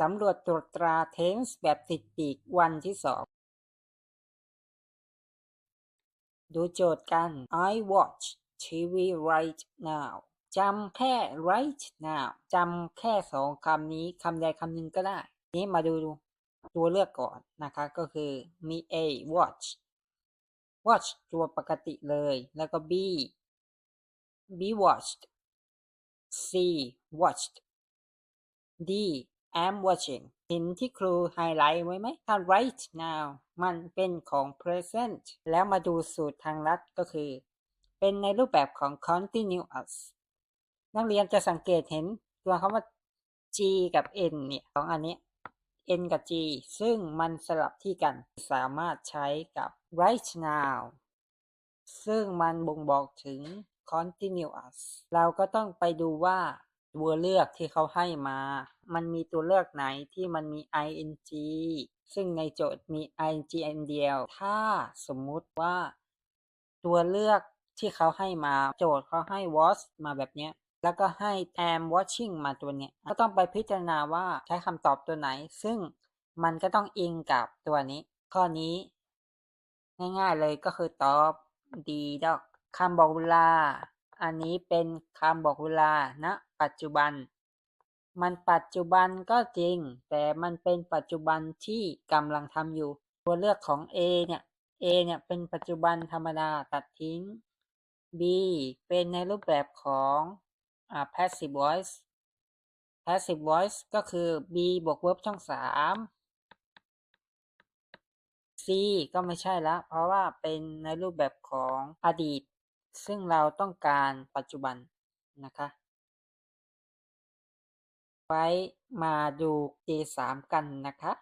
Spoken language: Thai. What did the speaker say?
สำรวจตรวจตรา tense แบบติดปีกวันที่สองดูโจทย์กัน I watch TV right now จำแค่ right now จำแค่สองคำนี้คำใดคำหนึ่งก็ได้ นี้มาดูตัวเลือกก่อนนะคะก็คือมี A watch watch ตัวปกติเลย แล้วก็ B be watched C watched D am watching เห็นที่ครูไฮไลท์ไว้ไหมถ้า right now มันเป็นของ present แล้วมาดูสูตรทางลัดก็คือ เป็นในรูปแบบของ continuous นักเรียนจะสังเกตเห็นตัวคำว่า G กับ N เนี่ยสองอันนี้ N กับ G ซึ่งมันสลับที่กันสามารถใช้กับ right now ซึ่งมันบ่งบอกถึง continuous เราก็ต้องไปดูว่า ตัวเลือกที่เขาให้มา มันมีตัวเลือกไหนที่มันมี ing ซึ่งในโจทย์มี ing อันเดียว ถ้าสมมุติว่าตัวเลือกที่เขาให้มาโจทย์เขาให้ watch มาแบบเนี้ย แล้วก็ให้ am watching มาตัวเนี้ย ก็ต้องไปพิจารณาว่าใช้คำตอบตัวไหน ซึ่งมันก็ต้องอิงกับตัวนี้ ข้อนี้ ง่ายๆเลยก็คือตอบ D ดอกคำบอกเวลา อันนี้เป็นคำบอกเวลานะ ปัจจุบัน มันปัจจุบันก็จริง แต่มันเป็นปัจจุบันที่กำลังทำอยู่ ตัวเลือกของ A เนี่ย A เนี่ยเป็นปัจจุบันธรรมดาตัดทิ้ง B เป็นในรูปแบบของอ่า passive voice passive voice ก็คือ B บวก verb ช่องสาม C ก็ไม่ใช่ละ เพราะว่าเป็นในรูปแบบของอดีต ซึ่งเราต้องการปัจจุบันนะคะ ไว้มาดู J3 กันนะคะ